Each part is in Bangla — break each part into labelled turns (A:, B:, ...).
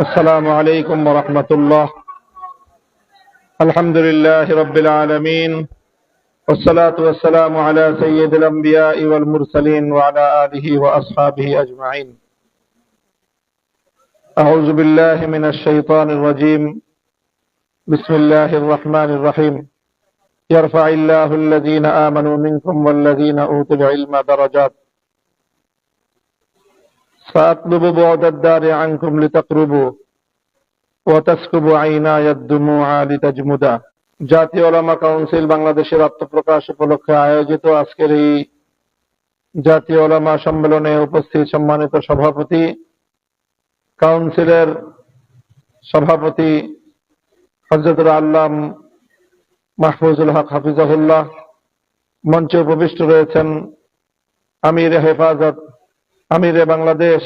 A: السلام عليكم ورحمة الله. الحمد لله رب العالمين والصلاة والسلام على سيد الأنبياء والمرسلين وعلى آله وأصحابه أجمعين. أعوذ بالله من الشيطان الرجيم. بسم الله الرحمن الرحيم. يرفع الله الذين آمنوا منكم والذين أوتوا العلم درجات. سأطلب بعد الدار عنكم لتقربوا وتسكب عيناي الدموع لتجمدا জাতীয় ওলামা কাউন্সিল বাংলাদেশের আত্মপ্রকাশ উপলক্ষে আয়োজিত আজকের এই জাতীয় ওলামা সম্মেলনে উপস্থিত সম্মানিত সভাপতি কাউন্সিলের সভাপতি হজরতুল আল্লাম মাহফুজুল হক হাফিজাহুল্লাহ মঞ্চে উপবিষ্ট রয়েছেন আমির হেফাজত আমিরে বাংলাদেশ,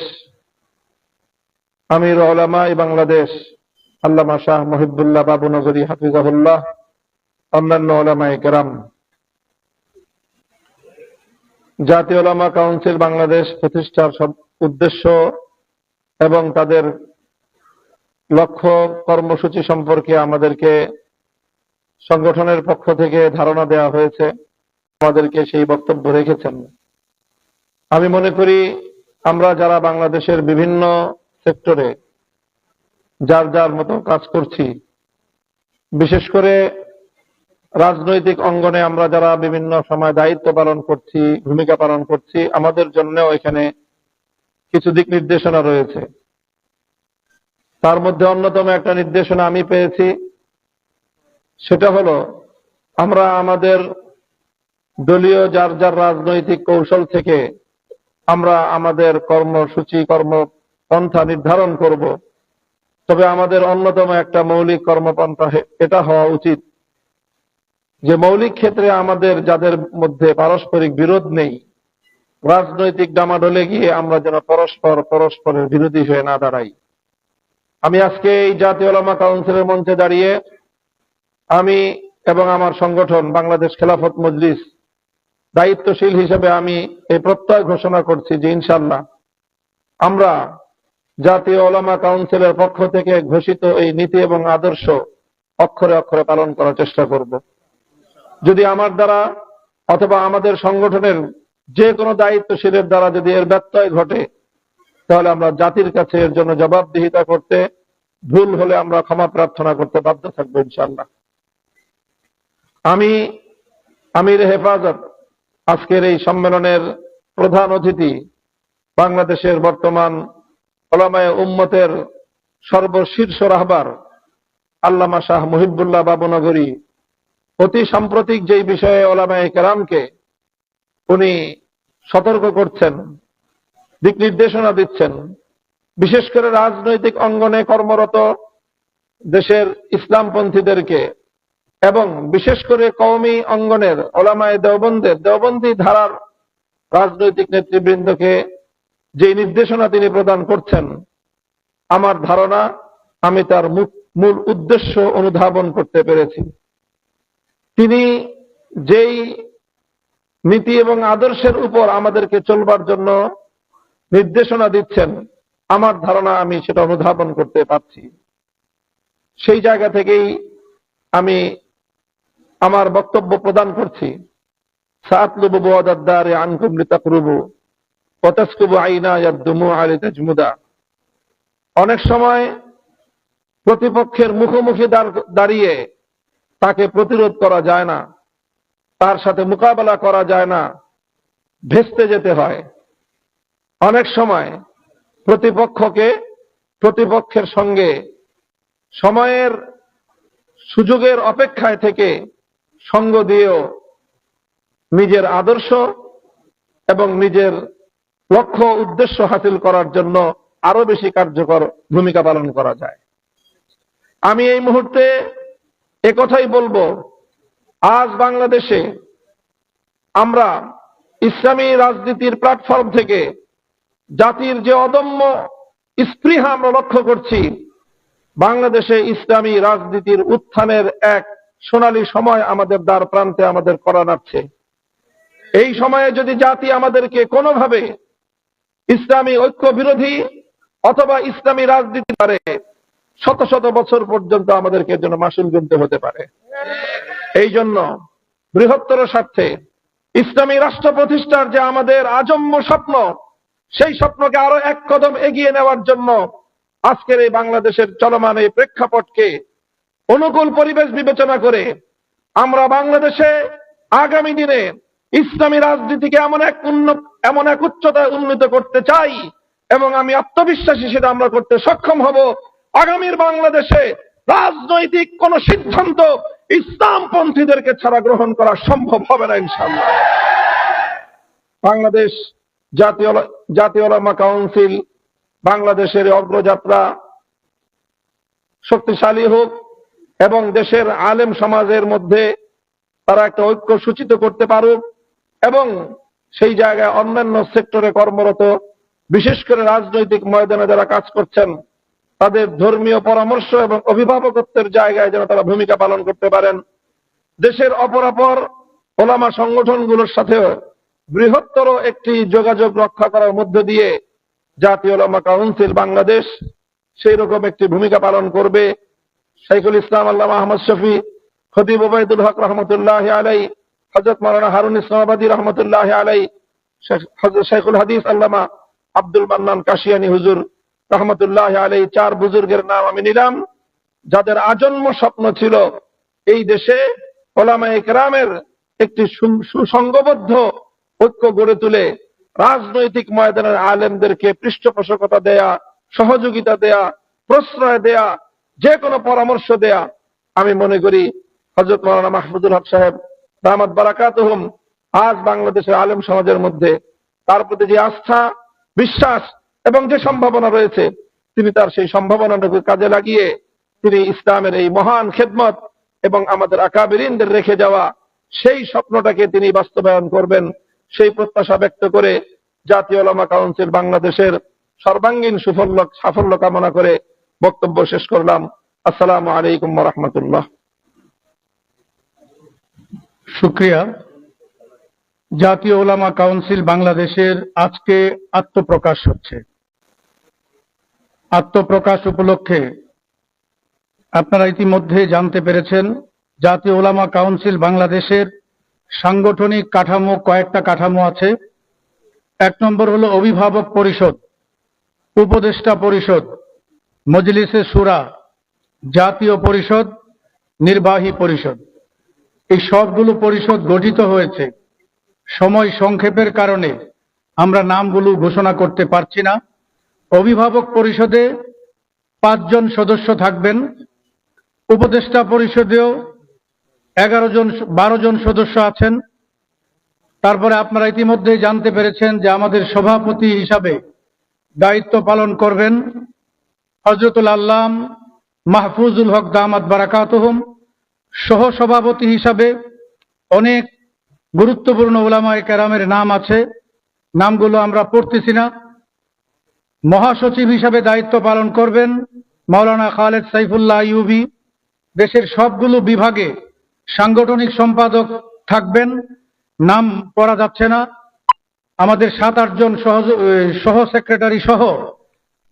A: আমির ওলামাই বাংলাদেশ, আল্লামা শাহ মহিবুল্লাহ বাবুনগরী হাফিজাহুল্লাহ, অন্যান্য ওলামাই কেরাম। জাতীয় ওলামা কাউন্সিল বাংলাদেশ প্রতিষ্ঠার সব উদ্দেশ্য এবং তাদের লক্ষ্য কর্মসূচি সম্পর্কে আমাদেরকে সংগঠনের পক্ষ থেকে ধারণা দেওয়া হয়েছে, আমাদেরকে সেই বক্তব্য রেখেছেন। আমি মনে করি আমরা যারা বাংলাদেশের বিভিন্ন সেক্টরে যার যার মতো কাজ করছি, বিশেষ করে রাজনৈতিক অঙ্গনে আমরা যারা বিভিন্ন সময় দায়িত্ব পালন করছি, ভূমিকা পালন করছি, আমাদের জন্যও এখানে কিছু দিক নির্দেশনা রয়েছে। তার মধ্যে অন্যতম একটা নির্দেশনা আমি পেয়েছি, সেটা হলো আমরা আমাদের দলীয় যার যার রাজনৈতিক কৌশল থেকে আমরা আমাদের কর্মসূচি, কর্মপন্থা নির্ধারণ করব। তবে আমাদের অন্যতম একটা মৌলিক কর্মপন্থা এটা হওয়া উচিত। যে মৌলিক ক্ষেত্রে আমাদের যাদের মধ্যে পারস্পরিক বিরোধ নেই, রাজনৈতিক ডামাডোলে গিয়ে আমরা যেন পরস্পর পরস্পরের বিরোধী হয়ে না দাঁড়াই। আমি আজকে এই জাতীয় ওলামা কাউন্সিলের মঞ্চে দাঁড়িয়ে আমি এবং আমার সংগঠন বাংলাদেশ খেলাফত মজলিস দায়িত্বশীল হিসেবে আমি এই প্রত্যয় ঘোষণা করছি যে ইনশাল্লাহ আমরা জাতীয় ওলামা কাউন্সিলের পক্ষ থেকে ঘোষিত এই নীতি এবং আদর্শ অক্ষরে অক্ষরে পালন করার চেষ্টা করব। যদি আমার দ্বারা অথবা আমাদের সংগঠনের যে কোনো দায়িত্বশীলের দ্বারা যদি এর ব্যত্যয় ঘটে, তাহলে আমরা জাতির কাছে এর জন্য জবাবদিহিতা করতে ভুল হলে আমরা ক্ষমা প্রার্থনা করতে বাধ্য থাকব ইনশাল্লাহ আমি আমির হেফাজত আজকের এই সম্মেলনের প্রধান অতিথি বাংলাদেশের বর্তমান ওলামায় উম্মতের সর্বশীর্ষ রাহবার আল্লামা শাহ মুহিবুল্লাহ বাবুনগরী। অতি সাম্প্রতিক যেই বিষয়ে ওলামায় কেরামকে উনি সতর্ক করছেন, দিক নির্দেশনা দিচ্ছেন, বিশেষ করে রাজনৈতিক অঙ্গনে কর্মরত দেশের ইসলামপন্থীদেরকে এবং বিশেষ করে কওমি অঙ্গনের ওলামায় দেওবন্দের, দেওবন্দি ধারার রাজনৈতিক নেতৃবৃন্দকে যে নির্দেশনা তিনি প্রদান করছেন, আমার ধারণা আমি তার মূল উদ্দেশ্য অনুধাবন করতে পেরেছি। তিনি যেই নীতি এবং আদর্শের উপর আমাদেরকে চলবার জন্য নির্দেশনা দিচ্ছেন, আমার ধারণা আমি সেটা অনুধাবন করতে পারছি। সেই জায়গা থেকেই আমি আমার বক্তব্য প্রদান করছি। অনেক সময় প্রতিপক্ষের মুখোমুখি দাঁড়- দাঁড়িয়ে তাকে প্রতিরোধ করা যায় না, তার সাথে মোকাবেলা করা যায় না, ভেস্তে যেতে হয়। অনেক সময় প্রতিপক্ষকে, প্রতিপক্ষের সঙ্গে সময়ের সুযোগের অপেক্ষায় থেকে সঙ্গ দিয়েও নিজের আদর্শ এবং নিজের লক্ষ্য উদ্দেশ্য হাসিল করার জন্য আরও বেশি কার্যকর ভূমিকা পালন করা যায়। আমি এই মুহূর্তে একথাই বলব, আজ বাংলাদেশে আমরা ইসলামী রাজনীতির প্ল্যাটফর্ম থেকে জাতির যে অদম্য স্পৃহা আমরা লক্ষ্য করছি, বাংলাদেশে ইসলামী রাজনীতির উত্থানের এক সোনালী সময় আমাদের দ্বার প্রান্তে আমাদের করা নাচ্ছে। এই সময়ে যদি জাতি আমাদেরকে কোনোভাবে ইসলামী ঐক্য বিরোধী অথবা ইসলামী রাজনীতি পারে শত শত বছর পর্যন্ত আমাদেরকে জন্য মাসুল গুনতে হতে পারে। এই জন্য বৃহত্তর স্বার্থে ইসলামী রাষ্ট্র প্রতিষ্ঠার যে আমাদের আজম্য স্বপ্ন, সেই স্বপ্নকে আরও এক কদম এগিয়ে নেওয়ার জন্য আজকের এই বাংলাদেশের চলমান এই প্রেক্ষাপটকে অনুকূল পরিবেশ বিবেচনা করে আমরা বাংলাদেশে আগামী দিনে ইসলামী রাজনীতিকে এমন এক উন্নত এমন এক উচ্চতায় উন্নীত করতে চাই এবং আমি আত্মবিশ্বাসী সেটা আমরা করতে সক্ষম হব। আগামীর বাংলাদেশে রাজনৈতিক কোন সিদ্ধান্ত ইসলামপন্থীদেরকে ছাড়া গ্রহণ করা সম্ভব হবে না ইনশাল্লাহ বাংলাদেশ জাতীয় জাতীয় কাউন্সিল বাংলাদেশের অগ্রযাত্রা শক্তিশালী হোক এবং দেশের আলেম সমাজের মধ্যে তারা একটা ঐক্য সূচিত করতে পারুক এবং সেই জায়গায় অন্যান্য সেক্টরে কর্মরত, বিশেষ করে রাজনৈতিক ময়দানে যারা কাজ করছেন, তাদের ধর্মীয় পরামর্শ এবং অভিভাবকত্বের জায়গায় যেন তারা ভূমিকা পালন করতে পারেন। দেশের অপরাপর ওলামা সংগঠনগুলোর সাথে বৃহত্তর একটি যোগাযোগ রক্ষা করার মধ্য দিয়ে জাতীয় ওলামা কাউন্সিল বাংলাদেশ সেই রকম একটি ভূমিকা পালন করবে। শাইখুল ইসলাম আল্লাহ আহমদ শফি, খতিব ওবায়দুল হক রহমতুল্লাহ আলাই হজরত মারানা হারুন ইসলামাবাদী রহমতুল্লাহ আলাই শাইখুল হাদিস আল্লামা আব্দুল মান্নান কাশিয়ানি হুজুর রহমতুল্লাহ আলাই চার বুজুর্গের নাম আমি নিলাম, যাদের আজন্ম স্বপ্ন ছিল এই দেশে ওলামা একরামের একটি সুসংঘবদ্ধ ঐক্য গড়ে তুলে রাজনৈতিক ময়দানের আলেমদেরকে পৃষ্ঠপোষকতা দেয়া, সহযোগিতা দেয়া, প্রশ্রয় দেয়া যে কোনো পরামর্শ দেয়া, আমি মনে করি হজরত মৌলানা মাহমুদুল হক সাহেব রহমত বারাকাত আজ বাংলাদেশের আলেম সমাজের মধ্যে তার প্রতি যে আস্থা, বিশ্বাস এবং যে সম্ভাবনা রয়েছে, তিনি তার সেই সম্ভাবনাটুকু কাজে লাগিয়ে তিনি ইসলামের এই মহান খেদমত এবং আমাদের আকাবিরিনদের রেখে যাওয়া সেই স্বপ্নটাকে তিনি বাস্তবায়ন করবেন, সেই প্রত্যাশা ব্যক্ত করে জাতীয় লামা কাউন্সিল বাংলাদেশের সর্বাঙ্গীন সুফল্য সাফল্য কামনা করে বক্তব্য শেষ করলাম। আসসালামু আলাইকুম রহমতুল্লাহ।
B: শুক্রিয়া। জাতীয় ওলামা কাউন্সিল বাংলাদেশের আজকে আত্মপ্রকাশ হচ্ছে। আত্মপ্রকাশ উপলক্ষে আপনারা ইতিমধ্যে জানতে পেরেছেন, জাতীয় ওলামা কাউন্সিল বাংলাদেশের সাংগঠনিক কাঠামো কয়েকটা কাঠামো আছে। এক নম্বর হলো অভিভাবক পরিষদ, উপদেষ্টা পরিষদ মজলিসে সুরা, জাতীয় পরিষদ, নির্বাহী পরিষদ। এই সবগুলো পরিষদ গঠিত হয়েছে সময় সংক্ষেপের কারণে আমরা নামগুলো ঘোষণা করতে পারছি না। অভিভাবক পরিষদে পাঁচজন সদস্য থাকবেন, উপদেষ্টা পরিষদেও এগারো জন, বারো জন সদস্য আছেন। তারপরে আপনারা ইতিমধ্যে জানতে পেরেছেন যে আমাদের সভাপতি হিসাবে দায়িত্ব পালন করবেন হজরতুল আল্লাম মাহফুজুল হক দামাত বারাকাতহম, সহ সভাপতি হিসাবে অনেক গুরুত্বপূর্ণ ওলামায় কেরামের নাম আছে। নামগুলো আমরা পড়তেছি না। মহাসচিব হিসাবে দায়িত্ব পালন করবেন মাওলানা খালেদ সাইফুল্লাহ ইউবি দেশের সবগুলো বিভাগে সাংগঠনিক সম্পাদক থাকবেন। নাম পড়া যাচ্ছে না। আমাদের সাত আটজন সহ সহ সেক্রেটারি সহ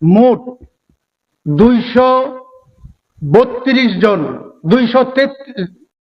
B: মোট দুইশো বত্রিশ জন দুইশো তেত্রিশ